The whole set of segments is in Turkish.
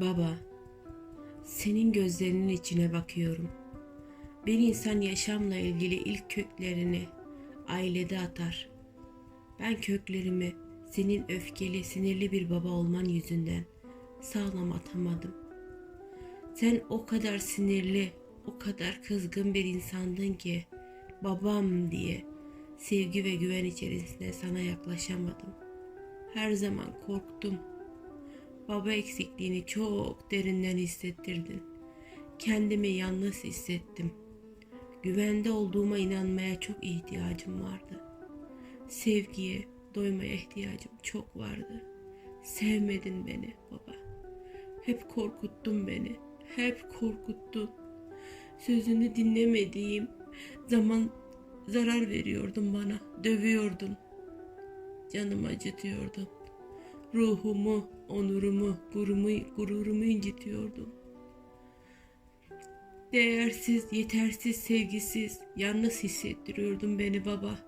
Baba, senin gözlerinin içine bakıyorum. Bir insan yaşamla ilgili ilk köklerini ailede atar. Ben köklerimi senin öfkeli, sinirli bir baba olman yüzünden sağlam atamadım. Sen o kadar sinirli, o kadar kızgın bir insandın ki babam diye sevgi ve güven içerisinde sana yaklaşamadım. Her zaman korktum. Baba eksikliğini çok derinden hissettirdin. Kendimi yalnız hissettim. Güvende olduğuma inanmaya çok ihtiyacım vardı. Sevgiye, doymaya ihtiyacım çok vardı. Sevmedin beni baba. Hep korkuttun beni. Hep korkuttun. Sözünü dinlemediğim zaman zarar veriyordun bana. Dövüyordun. Canımı acıtıyordun. Ruhumu, onurumu, gurumu, gururumu incitiyordun. Değersiz, yetersiz, sevgisiz, yalnız hissettiriyordun beni baba.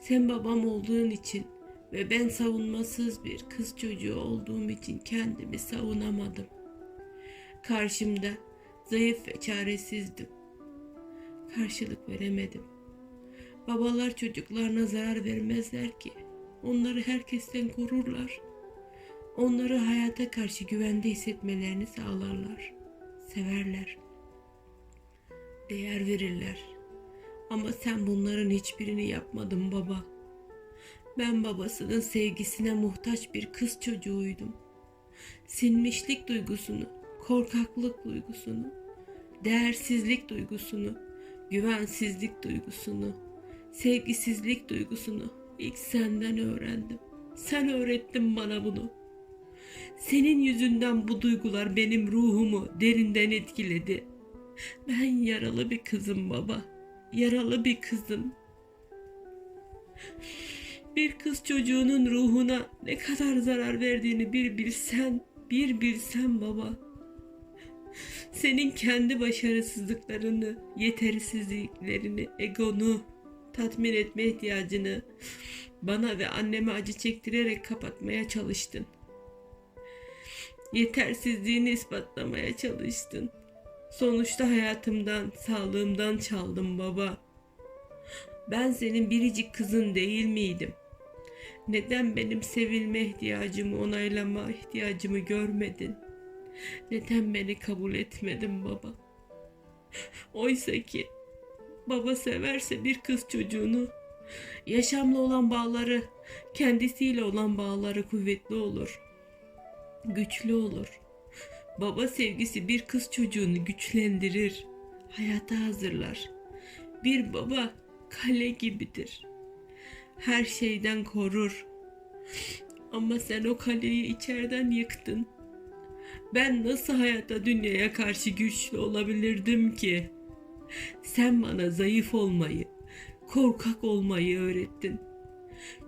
Sen babam olduğun için ve ben savunmasız bir kız çocuğu olduğum için kendimi savunamadım. Karşımda zayıf ve çaresizdim. Karşılık veremedim. Babalar çocuklarına zarar vermezler ki. Onları herkesten korurlar. Onları hayata karşı güvende hissetmelerini sağlarlar. Severler. Değer verirler. Ama sen bunların hiçbirini yapmadın baba. Ben babasının sevgisine muhtaç bir kız çocuğuydum. Sinmişlik duygusunu, korkaklık duygusunu, değersizlik duygusunu, güvensizlik duygusunu, sevgisizlik duygusunu ilk senden öğrendim. Sen öğrettin bana bunu. Senin yüzünden bu duygular benim ruhumu derinden etkiledi. Ben yaralı bir kızım baba. Yaralı bir kızım. Bir kız çocuğunun ruhuna ne kadar zarar verdiğini bir bilsen, bir bilsen baba. Senin kendi başarısızlıklarını, yetersizliklerini, egonu, tatmin etme ihtiyacını bana ve anneme acı çektirerek kapatmaya çalıştın. Yetersizliğini ispatlamaya çalıştın. Sonuçta hayatımdan, sağlığımdan çaldım baba. Ben senin biricik kızın değil miydim? Neden benim sevilme ihtiyacımı, onaylama ihtiyacımı görmedin? Neden beni kabul etmedin baba? Oysa ki baba severse bir kız çocuğunu, yaşamla olan bağları, kendisiyle olan bağları kuvvetli olur. Güçlü olur. Baba sevgisi bir kız çocuğunu güçlendirir, hayata hazırlar. Bir baba kale gibidir. Her şeyden korur. Ama sen o kaleyi içeriden yıktın. Ben nasıl hayata dünyaya karşı güçlü olabilirdim ki? Sen bana zayıf olmayı, korkak olmayı öğrettin.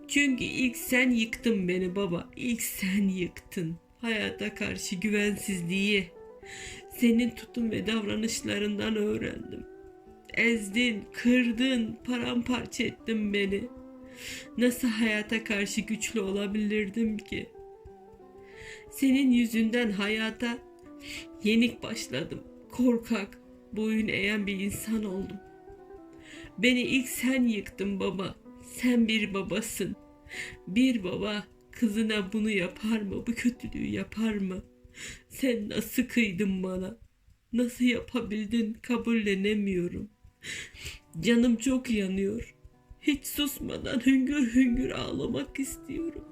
Çünkü ilk sen yıktın beni baba. İlk sen yıktın. Hayata karşı güvensizliği. Senin tutum ve davranışlarından öğrendim. Ezdin, kırdın, paramparça ettin beni. Nasıl hayata karşı güçlü olabilirdim ki? Senin yüzünden hayata yenik başladım. Korkak, boyun eğen bir insan oldum. Beni ilk sen yıktın baba. Sen bir babasın. Bir baba kızına bunu yapar mı? Bu kötülüğü yapar mı? Sen nasıl kıydın bana? Nasıl yapabildin? Kabullenemiyorum. Canım çok yanıyor. Hiç susmadan hüngür hüngür ağlamak istiyorum.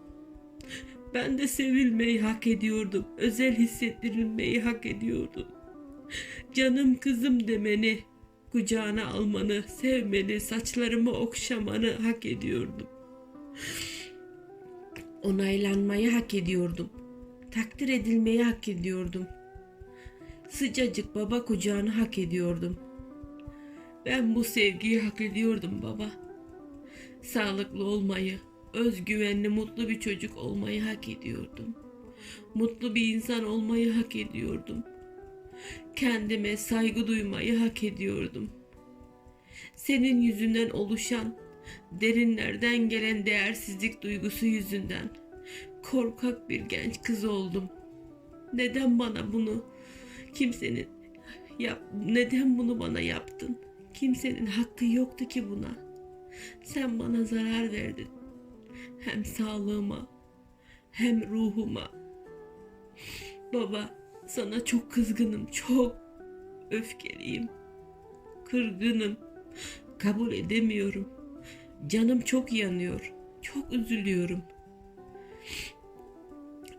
Ben de sevilmeyi hak ediyordum. Özel hissettirilmeyi hak ediyordum. Canım kızım demeni, kucağına almanı, sevmeni, saçlarımı okşamanı hak ediyordum. Onaylanmayı hak ediyordum. Takdir edilmeyi hak ediyordum. Sıcacık baba kucağını hak ediyordum. Ben bu sevgiyi hak ediyordum baba. Sağlıklı olmayı, özgüvenli, mutlu bir çocuk olmayı hak ediyordum. Mutlu bir insan olmayı hak ediyordum. Kendime saygı duymayı hak ediyordum. Senin yüzünden oluşan, derinlerden gelen değersizlik duygusu yüzünden korkak bir genç kız oldum. Neden bana bunu kimsenin yap neden bunu bana yaptın? Kimsenin hakkı yoktu ki buna. Sen bana zarar verdin. Hem sağlığıma hem ruhuma. Baba sana çok kızgınım, çok öfkeliyim. Kırgınım. Kabul edemiyorum. Canım çok yanıyor. Çok üzülüyorum.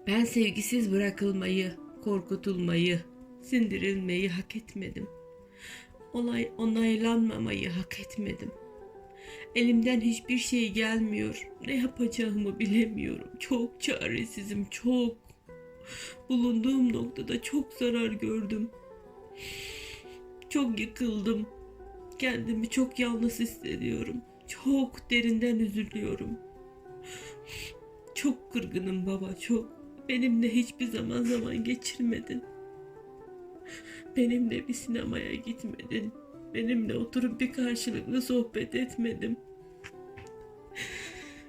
Ben sevgisiz bırakılmayı, korkutulmayı, sindirilmeyi hak etmedim. Olay onaylanmamayı hak etmedim. Elimden hiçbir şey gelmiyor. Ne yapacağımı bilemiyorum. Çok çaresizim, çok. Bulunduğum noktada çok zarar gördüm. Çok yıkıldım. Kendimi çok yalnız hissediyorum. Çok derinden üzülüyorum. Çok kırgınım baba, çok. Benimle hiçbir zaman zaman geçirmedin. Benimle bir sinemaya gitmedin. Benimle oturup bir karşılıklı sohbet etmedim.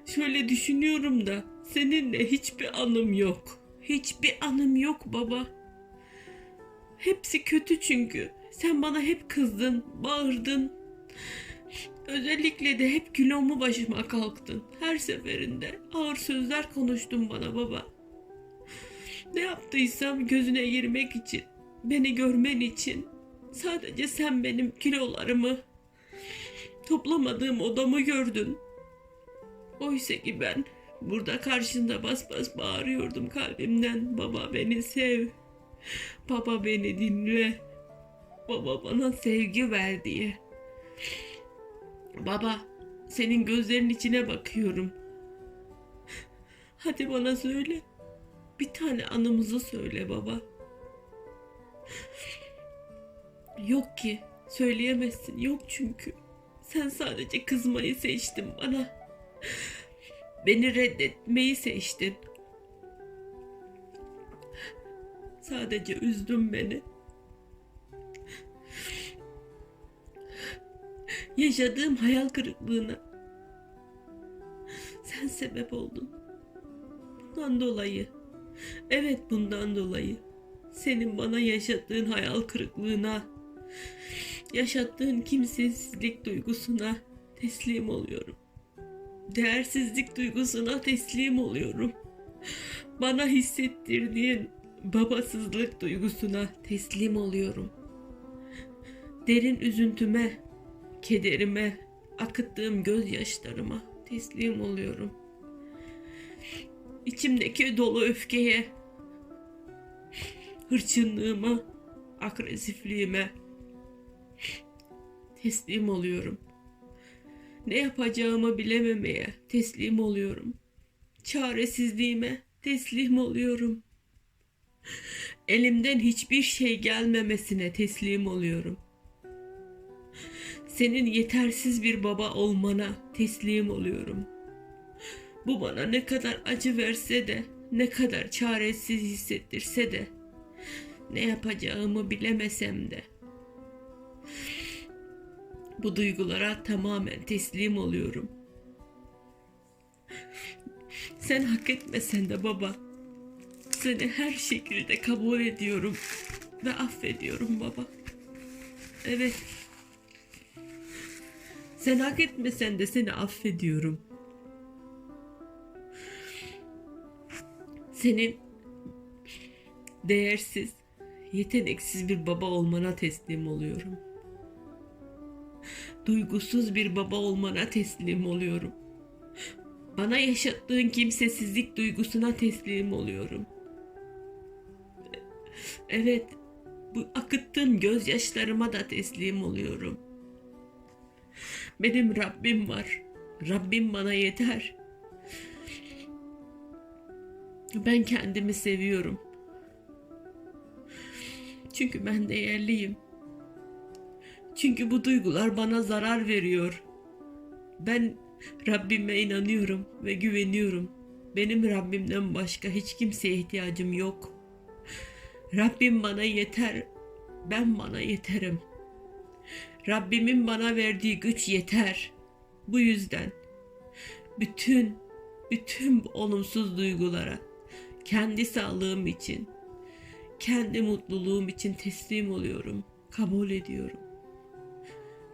Şöyle düşünüyorum da seninle hiçbir anım yok. Hiçbir anım yok baba. Hepsi kötü çünkü. Sen bana hep kızdın, bağırdın. Özellikle de hep kilomu başıma kalktın. Her seferinde ağır sözler konuştun bana baba. Ne yaptıysam gözüne girmek için, beni görmen için sadece sen benim kilolarımı toplamadığım odamı gördün. Oysa ki ben burada karşında bas bas bağırıyordum kalbimden. Baba beni sev. Baba beni dinle. Baba bana sevgi ver diye. Baba senin gözlerinin içine bakıyorum. Hadi bana söyle. Bir tane anımızı söyle baba. Yok ki. Söyleyemezsin. Yok çünkü. Sen sadece kızmayı seçtin bana. Beni reddetmeyi seçtin. Sadece üzdün beni. Yaşadığım hayal kırıklığına sen sebep oldun. Bundan dolayı, evet bundan dolayı senin bana yaşattığın hayal kırıklığına, yaşattığın kimsesizlik duygusuna teslim oluyorum. Değersizlik duygusuna teslim oluyorum. Bana hissettirdiğin babasızlık duygusuna teslim oluyorum. Derin üzüntüme, kederime, akıttığım gözyaşlarıma teslim oluyorum. İçimdeki dolu öfkeye, hırçınlığıma, agresifliğime teslim oluyorum. Ne yapacağımı bilememeye teslim oluyorum. Çaresizliğime teslim oluyorum. Elimden hiçbir şey gelmemesine teslim oluyorum. Senin yetersiz bir baba olmana teslim oluyorum. Bu bana ne kadar acı verse de, ne kadar çaresiz hissettirse de, ne yapacağımı bilemesem de bu duygulara tamamen teslim oluyorum. Sen hak etmesen de baba, seni her şekilde kabul ediyorum ve affediyorum baba. Evet. Sen hak etmesen de seni affediyorum. Senin değersiz, yeteneksiz bir baba olmana teslim oluyorum. Duygusuz bir baba olmana teslim oluyorum. Bana yaşattığın kimsesizlik duygusuna teslim oluyorum. Evet, bu akıttığın gözyaşlarıma da teslim oluyorum. Benim Rabbim var. Rabbim bana yeter. Ben kendimi seviyorum. Çünkü ben değerliyim. Çünkü bu duygular bana zarar veriyor. Ben Rabbime inanıyorum ve güveniyorum. Benim Rabbimden başka hiç kimseye ihtiyacım yok. Rabbim bana yeter. Ben bana yeterim. Rabbimin bana verdiği güç yeter. Bu yüzden bütün bütün bu olumsuz duygulara kendi sağlığım için, Kendi mutluluğum için teslim oluyorum. Kabul ediyorum.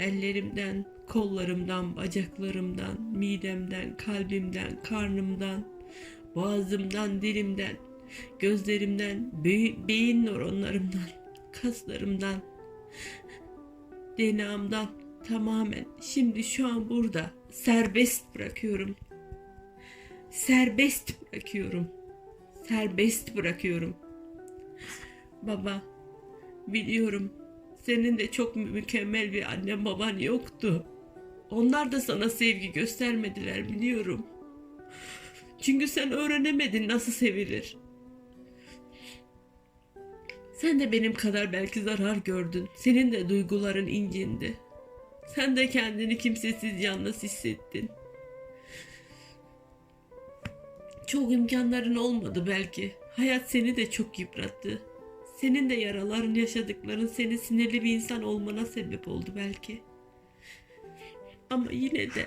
Ellerimden, kollarımdan, bacaklarımdan, midemden, kalbimden, karnımdan, boğazımdan, dilimden, gözlerimden, be- beyin nöronlarımdan, kaslarımdan, DNA'mdan tamamen şimdi şu an burada serbest bırakıyorum. Serbest bırakıyorum. Serbest bırakıyorum. Baba, biliyorum senin de çok mü- mükemmel bir annen baban yoktu. Onlar da sana sevgi göstermediler biliyorum. Çünkü sen öğrenemedin nasıl sevilir. Sen de benim kadar belki zarar gördün. Senin de duyguların incindi. Sen de kendini kimsesiz yalnız hissettin. Çok imkanların olmadı belki. Hayat seni de çok yıprattı. Senin de yaraların, yaşadıkların seni sinirli bir insan olmana sebep oldu belki. Ama yine de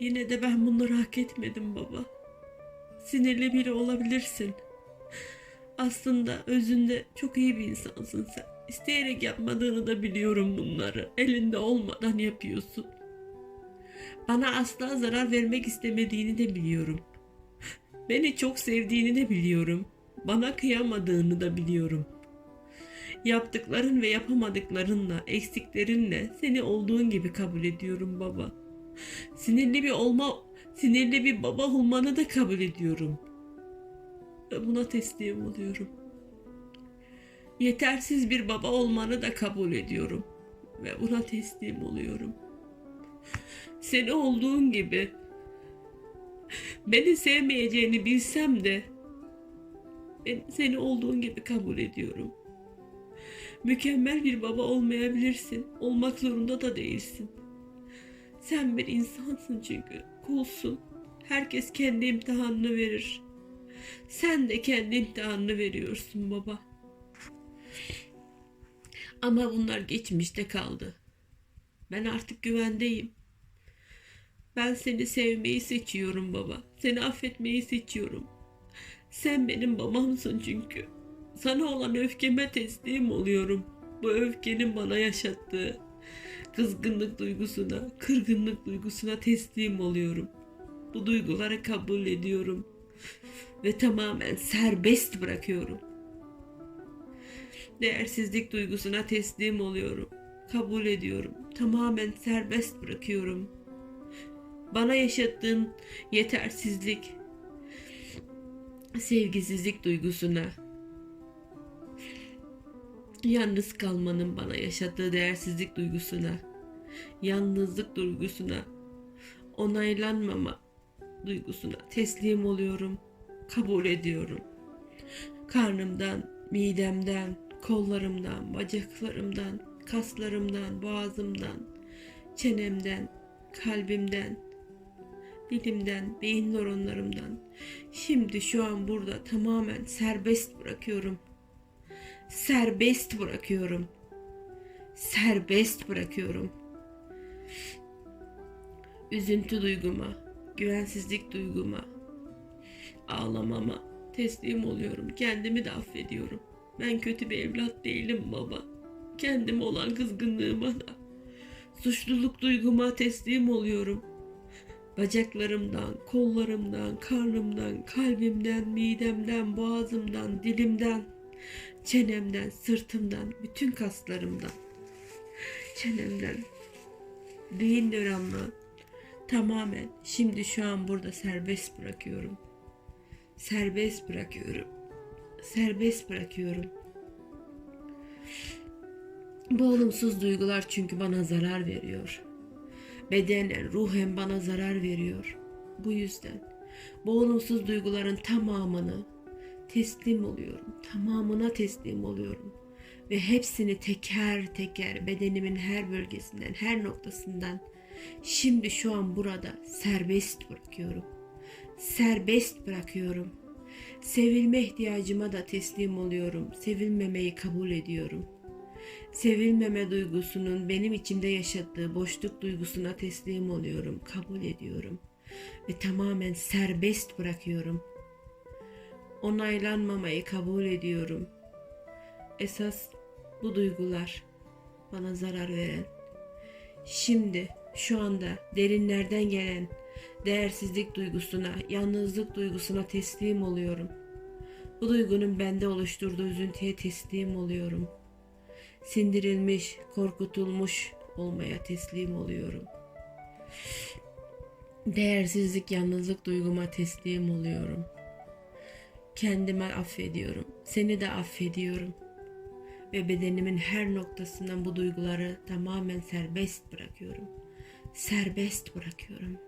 yine de ben bunları hak etmedim baba. Sinirli biri olabilirsin. Aslında özünde çok iyi bir insansın sen. İsteyerek yapmadığını da biliyorum bunları. Elinde olmadan yapıyorsun. Bana asla zarar vermek istemediğini de biliyorum. Beni çok sevdiğini de biliyorum. Bana kıyamadığını da biliyorum. Yaptıkların ve yapamadıklarınla, eksiklerinle seni olduğun gibi kabul ediyorum baba. Sinirli bir olma, sinirli bir baba olmanı da kabul ediyorum. Buna teslim oluyorum. Yetersiz bir baba olmanı da kabul ediyorum ve buna teslim oluyorum. Seni olduğun gibi beni sevmeyeceğini bilsem de ben seni olduğun gibi kabul ediyorum. Mükemmel bir baba olmayabilirsin. Olmak zorunda da değilsin. Sen bir insansın çünkü. Kulsun. Herkes kendi imtihanını verir. Sen de kendi imtihanını veriyorsun baba. Ama bunlar geçmişte kaldı. Ben artık güvendeyim. Ben seni sevmeyi seçiyorum baba. Seni affetmeyi seçiyorum. Sen benim babamsın çünkü. Sana olan öfkeme teslim oluyorum. Bu öfkenin bana yaşattığı kızgınlık duygusuna, kırgınlık duygusuna teslim oluyorum. Bu duyguları kabul ediyorum ve tamamen serbest bırakıyorum. Değersizlik duygusuna teslim oluyorum. Kabul ediyorum. Tamamen serbest bırakıyorum. Bana yaşattığın yetersizlik, sevgisizlik duygusuna, yalnız kalmanın bana yaşattığı değersizlik duygusuna, yalnızlık duygusuna, onaylanmama duygusuna teslim oluyorum. Kabul ediyorum. Karnımdan, midemden, kollarımdan, bacaklarımdan, kaslarımdan, boğazımdan, çenemden, kalbimden, dilimden, beyin nöronlarımdan. Şimdi şu an burada tamamen serbest bırakıyorum. Serbest bırakıyorum. Serbest bırakıyorum. Üzüntü duyguma, güvensizlik duyguma, ağlamama teslim oluyorum. Kendimi de affediyorum. Ben kötü bir evlat değilim baba. Kendim olan kızgınlığıma da, suçluluk duyguma teslim oluyorum. Bacaklarımdan, kollarımdan, karnımdan, kalbimden, midemden, boğazımdan, dilimden, çenemden, sırtımdan, bütün kaslarımdan, çenemden, beyin nöronla tamamen şimdi şu an burada serbest bırakıyorum. Serbest bırakıyorum. Serbest bırakıyorum. Bu olumsuz duygular çünkü bana zarar veriyor. Bedenen, ruhen bana zarar veriyor. Bu yüzden bu olumsuz duyguların tamamını teslim oluyorum. Tamamına teslim oluyorum. Ve hepsini teker teker bedenimin her bölgesinden, her noktasından şimdi şu an burada serbest bırakıyorum. Serbest bırakıyorum. Sevilme ihtiyacıma da teslim oluyorum. Sevilmemeyi kabul ediyorum. Sevilmeme duygusunun benim içimde yaşattığı boşluk duygusuna teslim oluyorum, kabul ediyorum ve tamamen serbest bırakıyorum. onaylanmamayı kabul ediyorum. Esas bu duygular bana zarar veren. Şimdi şu anda derinlerden gelen değersizlik duygusuna, yalnızlık duygusuna teslim oluyorum. Bu duygunun bende oluşturduğu üzüntüye teslim oluyorum. Sindirilmiş, korkutulmuş olmaya teslim oluyorum. Değersizlik, yalnızlık duyguma teslim oluyorum. Kendime affediyorum. Seni de affediyorum. Ve bedenimin her noktasından bu duyguları tamamen serbest bırakıyorum. Serbest bırakıyorum.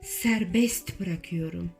Serbest bırakıyorum.